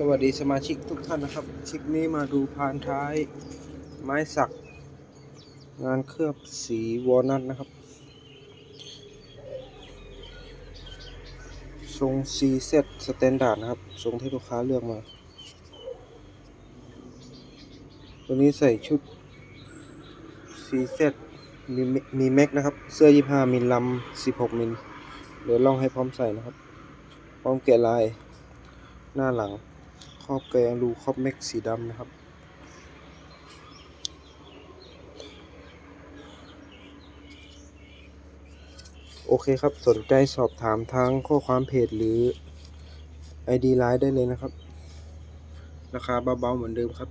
สวัสดีสมาชิกทุกท่านนะครับคลิปนี้มาดูพานท้ายไม้สัก งานเคลือบสีวอลนัทนะครับ ทรง CZ สแตนดาร์ดนะครับ ทรงที่ลูกค้าเลือกมา ตัวนี้ใส่ชุด CZ มีมีแม็กนะครับ เสื้อ 25 มิลลำ16 มิลเดี๋ยวลองให้พร้อมใส่นะครับ พร้อมแกะลายหน้าหลัง รอบแกงรูครอบแม็กสีดำนะครับ โอเคครับสนใจสอบถามทางข้อความเพจหรือ ID ไลน์ได้เลยนะครับ ราคาเบาๆเหมือนเดิมครับ